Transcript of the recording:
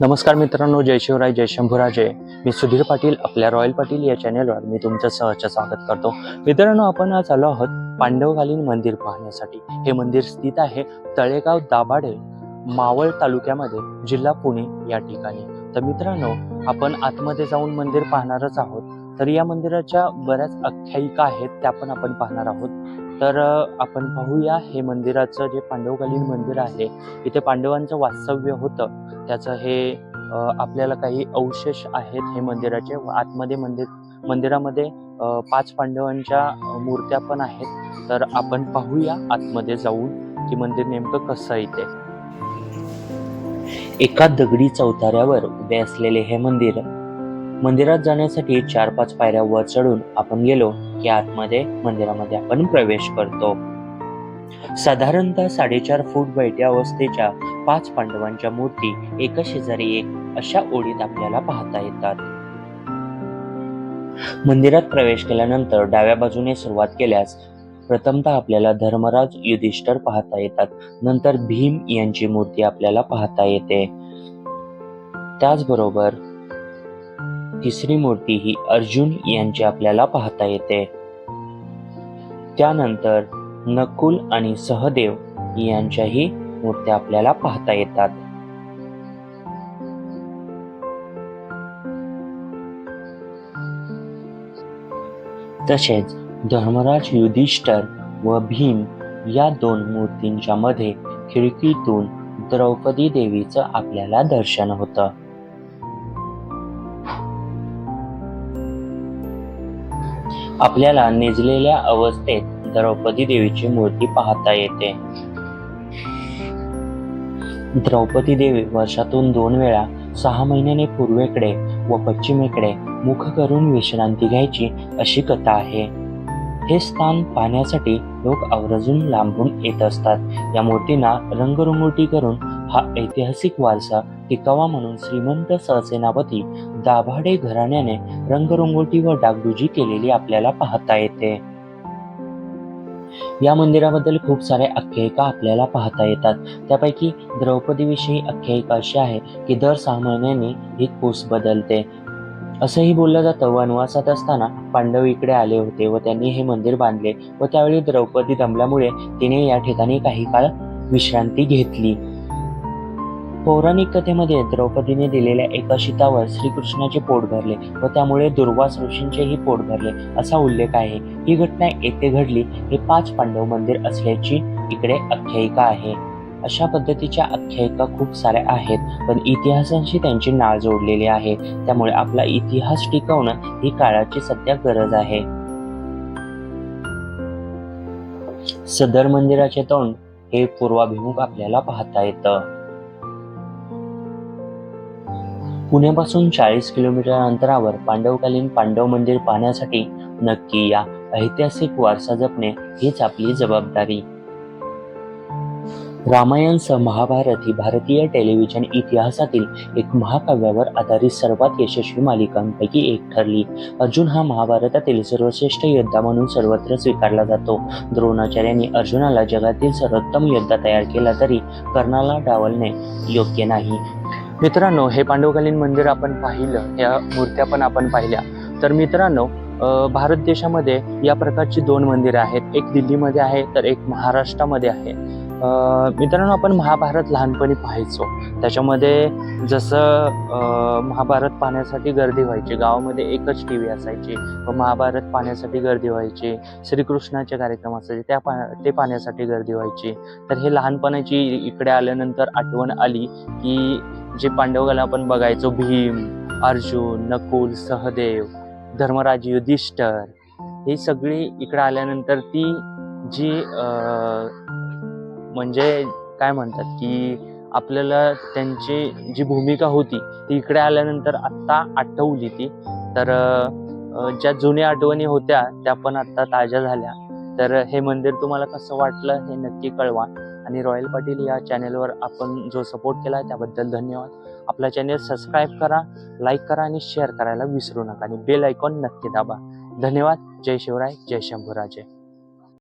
नमस्कार मित्रांनो जय शिवराय जय शंभूराजे. मी सुधीर पाटील आपल्या रॉयल पाटील या चॅनेलवर मी तुमचं सहज स्वागत करतो. मित्रांनो आपण आज आलो आहोत पांडवकालीन मंदिर पाहण्यासाठी. हे मंदिर स्थित आहे तळेगाव दाभाडे मावळ तालुक्यामध्ये जिल्हा पुणे या ठिकाणी. तर मित्रांनो आपण आतमध्ये जाऊन मंदिर पाहणारच आहोत. तर या मंदिराच्या बऱ्याच आख्यायिका आहेत त्या पण आपण पाहणार आहोत. तर आपण पाहूया हे मंदिराचं जे पांडवकालीन मंदिर आहे इथे पांडवांचं वास्तव्य होतं. त्याचं हे आपल्याला काही अवशेष आहेत हे मंदिराचे. आतमध्ये मंदिर मंदिरामध्ये पाच पांडवांच्या मूर्त्या पण आहेत. तर आपण पाहूया आतमध्ये जाऊन की मंदिर नेमकं कसं आहे ते एका दगडी चौताऱ्यावर उभे असलेले हे मंदिर मंदिरात जाण्यासाठी चार पाच पायऱ्या वर चढून आपण गेलो की आतमध्ये मंदिरामध्ये आपण प्रवेश करतो. साधारणतः साडेचार फूट बैठ्या अवस्थेच्या पाच पांडवांच्या मूर्ती एका शेजारी एक अशा ओळीत आपल्याला पाहता येतात. मंदिरात प्रवेश केल्यानंतर डाव्या बाजूने सुरुवात केल्यास प्रथमतः आपल्याला धर्मराज युधिष्ठर पाहता येतात. नंतर भीम यांची मूर्ती आपल्याला पाहता येते. त्याचबरोबर तिसरी मूर्ती ही अर्जुन यांची आपल्याला पाहता येते. त्यानंतर नकुल आणि सहदेव यांच्याही मूर्त्या आपल्याला पाहता येतात. तसेच धर्मराज युधिष्ठर व भीम या दोन मूर्तींच्या मध्ये खिडकीतून द्रौपदी देवीचं आपल्याला दर्शन होतं. आपल्याला निजलेल्या अवस्थेत द्रौपदी देवीची मूर्ती पाहता येते. द्रौपदी देवी वर्षातून दोन वेळा सहा महिन्याने पूर्वेकडे व पश्चिमेकडे मुख करून विश्रांती घ्यायची अशी कथा आहे. हे स्थान पाहण्यासाठी लोक आवर्जून लांबून येत असतात. या मूर्तींना रंगरंगोटी करून हा ऐतिहासिक वारसा टिकावा म्हणून श्रीमंत सहसेनापती दाभाडे घराण्याने रंगरंगोटी व डागडुजी केलेली आपल्याला पाहता येते. या मंदिराबद्दल खूप साऱ्या आख्यायिका आपल्याला पाहता येतात. त्यापैकी द्रौपदीविषयी आख्यायिका अशी आहे की दर सहा महिन्यांनी ही कूस बदलते. असंही बोललं जातं वनवासात असताना पांडव इकडे आले होते व त्यांनी हे मंदिर बांधले व त्यावेळी द्रौपदी दमल्यामुळे तिने या ठिकाणी काही काळ विश्रांती घेतली. पौराणिक कथेमध्ये द्रौपदीने दिलेल्या एका शितावर श्रीकृष्णाचे पोट भरले व त्यामुळे दुर्वास ऋषींचेही पोट भरले असा उल्लेख आहे. ही घटना येथे घडली हे पाच पांडव मंदिर असल्याची इकडे आख्यायिका आहे. अशा पद्धतीच्या आख्यायिका खूप साऱ्या आहेत पण इतिहासांशी त्यांची नाळ जोडलेली आहे. त्यामुळे आपला इतिहास टिकवणं ही काळाची सध्या गरज आहे. सदर मंदिराचे तोंड हे पूर्वाभिमुख आपल्याला पाहता येतं. पुण्यापासून चाळीस किलोमीटर अंतरावर पांडवकालीन पांडव मंदिर पाहण्यासाठी नक्की या. ऐतिहासिक वारसा जपणे हीच आपली जबाबदारी. रामायणसह महाभारत ही भारतीय टेलिव्हिजन इतिहासातील एक महाकाव्यावर आधारित सर्वात यशस्वी मालिकांपैकी एक ठरली. अर्जुन हा महाभारतातील सर्वश्रेष्ठ योद्धा म्हणून सर्वत्र स्वीकारला जातो. द्रोणाचार्यांनी अर्जुनाला जगातील सर्वोत्तम योद्धा तयार केला तरी कर्णाला डावलणे योग्य नाही. मित्रांनो हे पांडवकालीन मंदिर आपण पाहिलं या मूर्त्या पण आपण पाहिल्या. तर मित्रांनो भारत देशामध्ये या प्रकारची दोन मंदिरं आहेत. एक दिल्लीमध्ये आहे तर एक महाराष्ट्रामध्ये आहे. मित्रांनो आपण महाभारत लहानपणी पाहायचो. त्याच्यामध्ये जसं महाभारत पाहण्यासाठी गर्दी व्हायची. गावामध्ये एकच टी व्ही असायची. व महाभारत पाहण्यासाठी गर्दी व्हायची. श्रीकृष्णाचे कार्यक्रम असायचे. त्या पा ते पाहण्यासाठी गर्दी व्हायची. तर हे लहानपणाची इकडे आल्यानंतर आठवण आली की जे पांडवगाला आपण बघायचो भीम अर्जुन नकुल सहदेव धर्मराज युधिष्ठर ही सगळी इकडे आल्यानंतर ती जी म्हणजे काय म्हणतात की आपल्याला त्यांची जी भूमिका होती ती इकडे आल्यानंतर आत्ता आठवली ती. तर ज्या जुन्या आठवणी होत्या त्या पण आत्ता ताज्या झाल्या. तर हे मंदिर तुम्हाला कसं वाटलं हे नक्की कळवा. आणि रॉयल पाटील या चॅनेलवर आपण जो सपोर्ट केला आहे त्याबद्दल धन्यवाद. आपला चॅनेल सबस्क्राईब करा लाईक करा आणि शेअर करायला विसरू नका आणि बेल आयकॉन नक्की दाबा. धन्यवाद. जय शिवराय. जय शंभूराजे.